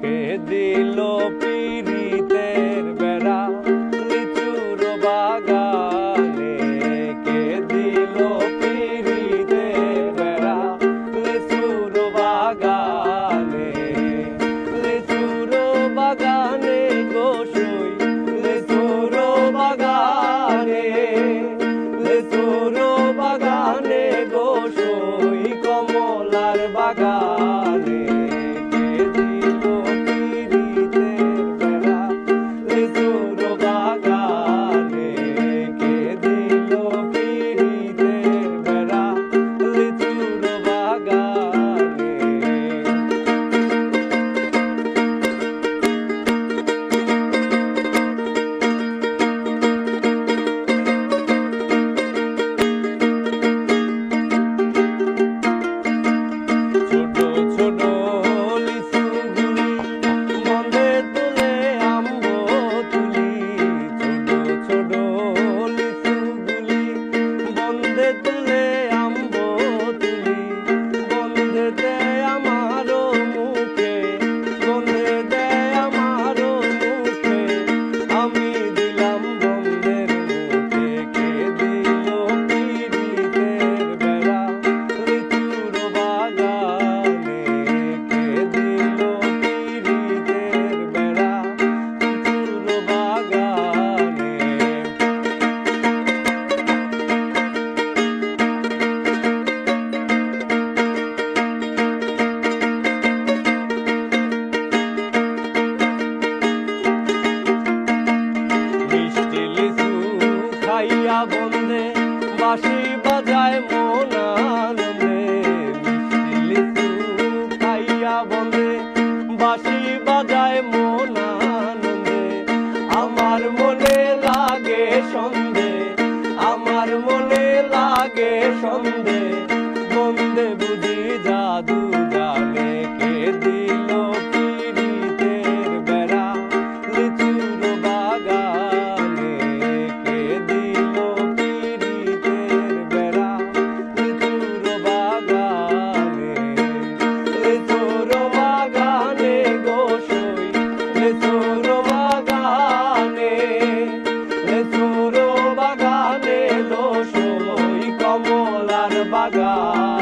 के दिलों पे বাঁশি বাজায় মন আনন্দে। আমার মনে লাগে সন্ধে আমার মনে লাগে সন্ধে। God.